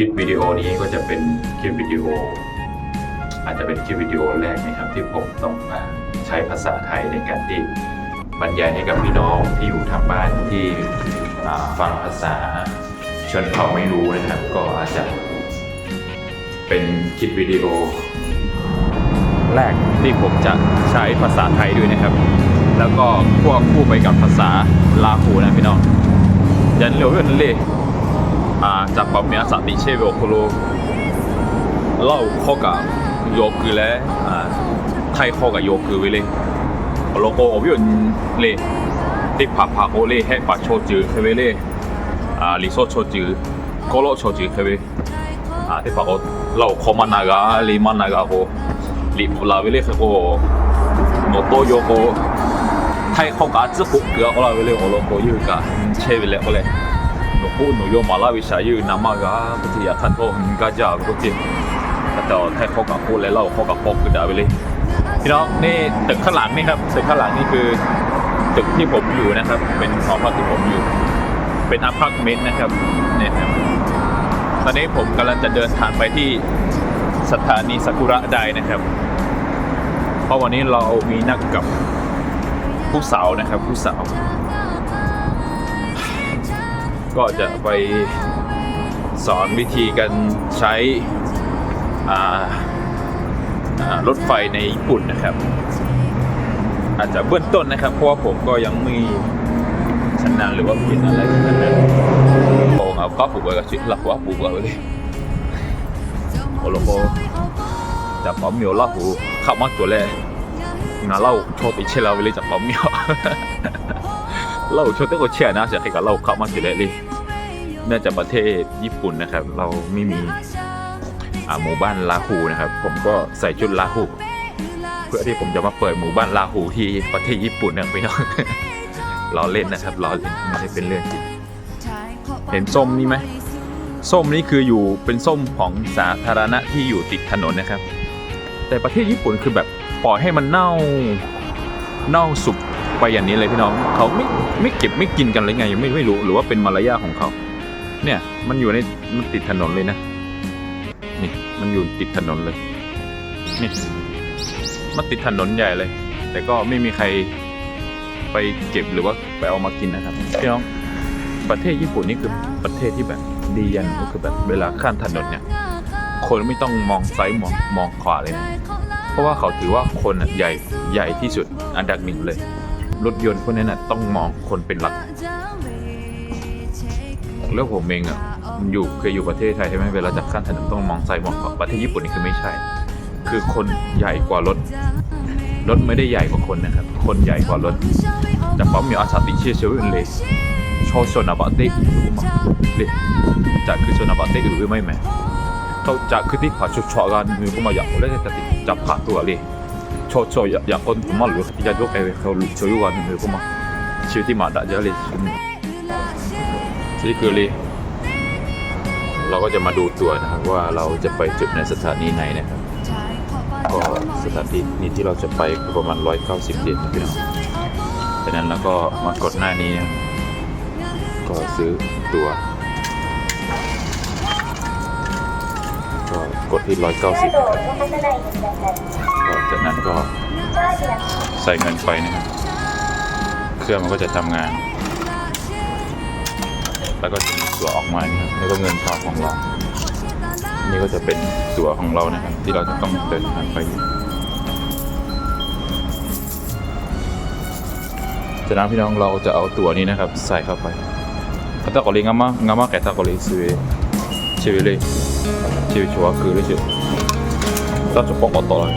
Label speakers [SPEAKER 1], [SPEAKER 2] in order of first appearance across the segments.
[SPEAKER 1] ลิปวิดีโอนี้ก็จะเป็นคลิปวิดีโอ อาจจะเป็นคลิปวิดีโอแรกนะครับที่ผมต้องมาใช้ภาษาไทยในการที่บรรยายให้กับพี่น้องที่อยู่ทางบ้านที่ฟังภาษาชนเผ่าไม่รู้นะครับ ก็อาจจะเป็นคลิปวิดีโอ แรกที่ผมจะใช้ภาษาไทยด้วยนะครับ แล้วก็ควบคู่ไปกับภาษาลาหูนะพี่น้องยันเหลียวเรื่องเลย มาจากปอมเมีาสติเชโวโคโลเล่าข้อกับโยกือและไทยข้อกับโยกือไว้เลยโลโก้อวิวนเลยติผับผักโอเล่ให้ปัดโชจือเขเวเล่อ่าลิโซโชจือโกโลโชจือเขเวอ่าติปผักโอเล่าคอมานากาลิมานากาโกลิบลาเวเล่เขโกโนโตโยโกไทยข้อกับจะกุกเกลือโอลาเวเล่โอลโกยือกะเชเวเล่โอเล่ 嘞，我不努有马拉维啥有那么个不是也看透很个家不是，แต่ไทยเขากับพูดแล้วเราเขากับพกคือดาไปเลยพี่น้องนี่ตึกข้างหลังนี่ครับตึกข้างหลังนี่คือตึกที่ผมอยู่นะครับ เป็นหอพักที่ผมอยู่ เป็นอพาร์ตเมนต์นะครับเนี่ยครับตอนนี้ผมกำลังจะเดินทางไปที่สถานีซากุระไดนะครับ เพราะวันนี้เรามีนัดกับ ผู้สาวนะครับผู้สาว ก็จะไปสอนวิธีการใช้รถไฟในญี่ปุ่นนะครับ อาจจะเบื้องต้นนะครับ เพราะว่าผมก็ยังมีชำนาญหรือว่าผิดอะไรกันานั้นผมเอาก็ผูกไว้กับชีวิหลักว่าผูกไว้เลยโอโลโกจากผมเหนียวล่าหูเข้ามาตัวแรกงาเล่าโชติเชลาไปเลยจากผมเหนียว เราชื่อนะเสียให้กับเราเข้ามาสิเลยเลยน่าจะประเทศญี่ปุ่นนะครับ เราไม่มีหมู่บ้านลาหูนะครับ ผมก็ใส่ชุดลาหูเพื่อที่ผมจะมาเปิดหมู่บ้านลาหูที่ประเทศญี่ปุ่นนะพี่น้องเราเล่นนะครับเราเล่นไม่ได้เป็นเรื่องจริงเห็นส้มนี่ไหมส้มนี่คืออยู่เป็นส้มของสาธารณะที่อยู่ติดถนนนะครับ แต่ประเทศญี่ปุ่นคือแบบปล่อยให้มันเน่าเน่าสุก ไปอย่างนี้เลยพี่น้องเขาไม่ไม่เก็บไม่กินกันเลยไงยังไม่ไม่รู้หรือว่าเป็นมารยาของเขา เนี่ยมันอยู่ในมันติดถนนเลยนะนี่มันอยู่ติดถนนเลยนี่มันติดถนนใหญ่เลย แต่ก็ไม่มีใครไปเก็บหรือว่าไปเอามากินนะครับพี่น้องประเทศญี่ปุ่นนี่คือประเทศที่แบบดีอย่างหนึ่งก็คือแบบเวลาข้ามถนนเนี่ย คนไม่ต้องมองซ้ายมองมองขวาเลยนะเพราะว่าเขาถือว่าคนน่ะใหญ่ใหญ่ที่สุดอันดับหนึ่งเลย รถยนต์พวกนั้นน่ะต้องมองคนเป็นหลัก แล้วผมเองอะอยู่เคยอยู่ประเทศไทยใช่ไหมเวลาจะข้ามถนนต้องมองซ้ายมองขวาประเทศญี่ปุ่นนี่คือไม่ใช่ คือคนใหญ่กว่ารถ รถไม่ได้ใหญ่กว่าคนนะครับ คนใหญ่กว่ารถแต่ปั๊มมีอาสาติเชื่อเชื่อเลยชอชนาบะเตะรู้มั้ยเลยจากคือชนาบะเตะหรือไม่แม่เขาจะคือที่ผ่าชุดชอกันมือก็มาอยากเล่นแต่ติดจับผ่าตัวเลย ชอชออยากอยากคนผมมาหรือที่จะยกเอวเขาลุช่วยวันมือก็มาชีวิตที่มาได้เยอะเลยนี่คือเลยเราก็จะมาดูตัวนะครับว่าเราจะไปจุดในสถานีไหนนะครับ ก็สถานีนี้ที่เราจะไปคือประมาณ 190เยนนะพี่น้องดังนั้นแล้วก็มากดหน้านี้นะครับก็ซื้อตัวก็กดที่ 190ก็ จากนั้นก็ใส่เงินไปนะครับ เครื่องมันก็จะทำงาน แล้วก็จะมีตัวออกมานะครับแล้วก็เงินทองของเรา นี่ก็จะเป็นตัวของเรานะครับ ที่เราจะต้องเดินทางไปจากนั้นพี่น้องเราจะเอาตัวนี้นะครับ ใส่เข้าไปถ้าตะกอลิงามางามาแกตะกอลิซื้อชีวิเลยชีวิชัวคือเลยชีเราจะปอกต่อเลย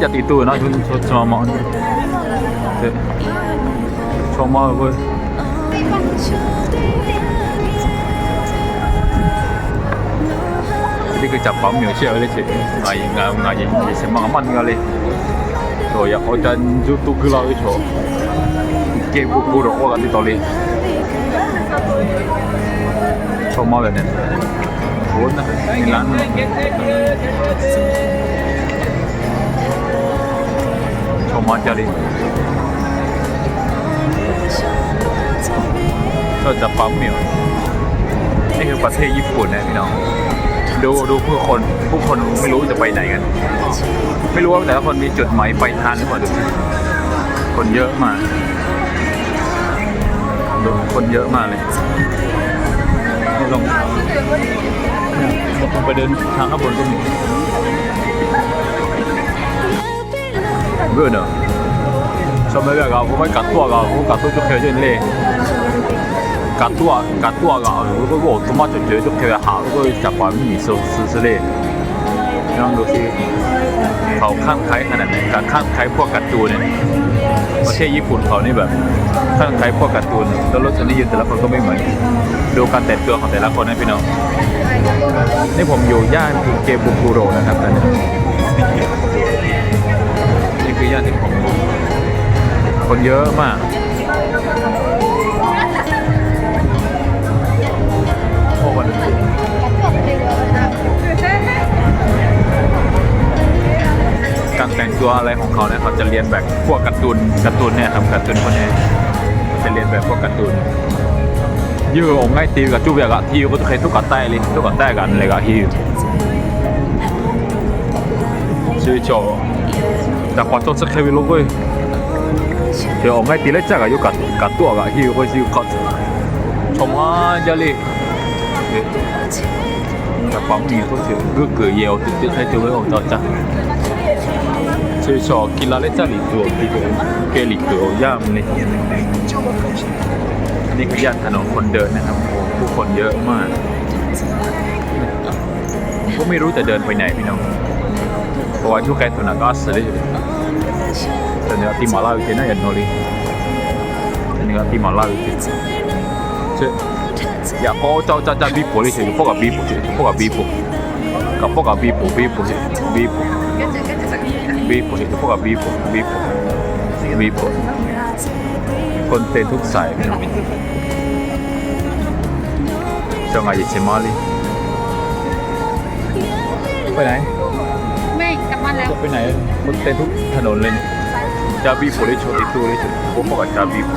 [SPEAKER 1] เลยโหน่าใครชอมาขวาที่จากแกที่นั่นเลยเฉยชอบคือตัวตีเพลกับที่ตัวสุดชอมาจะเรื่อง hoặc cái tin nó sẽ chơi đúng không họ ít tí tuổi nó chúng ชมมอนเจลิก็จะปั๊มมิวนี่คือประเทศญี่ปุ่นนะพี่น้อง ดูดูผู้คนผู้คนไม่รู้จะไปไหนกัน ไม่รู้ว่าแต่ละคนมีจุดหมายไปทันหรือเปล่าคนเยอะมากดูคนเยอะมากเลยลองลองไปเดินทางข้างบนก็มี เบื่อเนอะชอบไม่แบบเราไม่กัดตัวเรากัดตัวจุกเขียวเยอะเลย กัดตัวกัดตัวก็如果我他妈就觉得就特别好如果จับปลาไม่มีโซส之类ลองดูสิเขาข้างใครขนาดไหนกับข้างใครพวกการ์ตูนเนี่ยประเทศญี่ปุ่นเขานี่แบบข้างใครพวกการ์ตูนแล้วรสนิยมแต่ละคนก็ไม่เหมือนดูการแต่งตัวของแต่ละคนนะพี่น้องนี่ผมอยู่ย่านเกบุกุโรนะครับตอนนี้นี่ คนเยอะมาก โอ้วันการแต่งตัวอะไรของเขาเนี่ยเขาจะเรียนแบบพวกการ์ตูนการ์ตูนเนี่ยครับการ์ตูนคนนี้จะเรียนแบบพวกการ์ตูนยูองง่ายตีกับจูเบียกะที่ก็จะเคยทุกกะใต้เลยทุกกะใต้กันเลยกะฮิวชื่อโจแต่พอต้องสักแค่วิโลกเว้ย เดี๋ยวองง่ายตีแล้วจ้ากับยูกัดกัดตัวกะฮิวก็ชื่อกัดชมว่าจะเลย Cả bóng nhìn có thể cứ cửa nhiều tự tự hay từ với ổn tỏ chắc Chơi trò kỳ lạ lấy ra lì cửa kỳ cửa kê lì cửa ย่ามนี่นี่คือย่านถนนคนเดินนะครับโอ้ผู้คนเยอะมากก็ไม่รู้จะเดินไปไหนพี่น้องเพราะว่าทุกแกตุนักอัสเลยแต่เลาวิเทน่าอย่างนอรีอันนี้ก็ที่มาลา tänne Timala yhteen en oli. Tänne Timala yhteen. Se, ja po ta ta ta bipo oli se, poka bipo se, poka bipo. Ka poka bipo, bipo se, bipo. Bipo se, poka bipo, bipo. Bipo. คนเตะทุกสายจังหวะยิชิมาลีไปไหน
[SPEAKER 2] ไม่กลับบ้านแล้ว
[SPEAKER 1] ไปไหน คนเตะทุกถนนเลย นี่จาบีบุได้โชว์ติดตัวเลยชุดผมบอกว่าจาบีบุ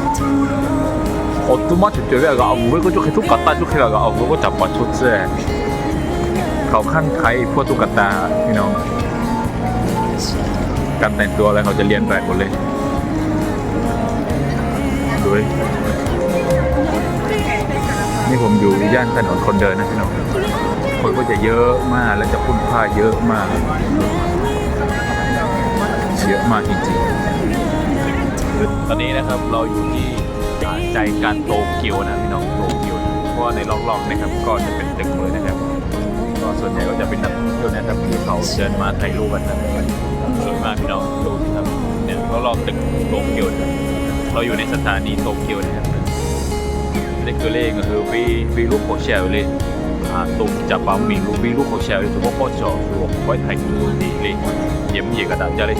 [SPEAKER 1] 오토마틱 되게 가 왜 그저 계속 갖다 주게 가 그거 잡아 줬지 เขาขั้นใครพวกตุ๊กตาพี่น้องการแต่งตัวอะไรเขาจะเรียนแบบหมดเลยดูดินี่ผมอยู่ย่านถนนคนเดินนะพี่น้องคนก็จะเยอะมากและจะพุ่นผ้าเยอะมาก เยอะมากจริงๆ ตอนนี้นะครับเราอยู่ที่ใจกลารโตเกียวนะพี่น้องโตเกียวนะเพราะว่าในรอบๆนะครับก็จะเป็นตึกเลยนะครับ ก็ส่วนใหญ่ก็จะเป็นนักท่องเที่ยวนะครับที่เขาเดินมาถ่ายรูปกันนะสวยมากพี่น้องดูสิครับเนี่ยรอบๆตึกโตเกียวนะเราอยู่ในสถานีโตเกียวนะครับนี่คือเลขก็คือวีวีลูกโคเชลเลยอ่าตรงจับปั๊มมีลูกวีลูกโคเชลเลยถือว่าโคตรชอบคือว่าไว้ถ่ายรูปดีเลยเยี่ยมเยี่ยกระดาษจะเลย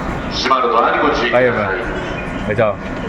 [SPEAKER 3] 閉まるドアにご注意くだい。
[SPEAKER 4] あいま。じ
[SPEAKER 1] ゃあ。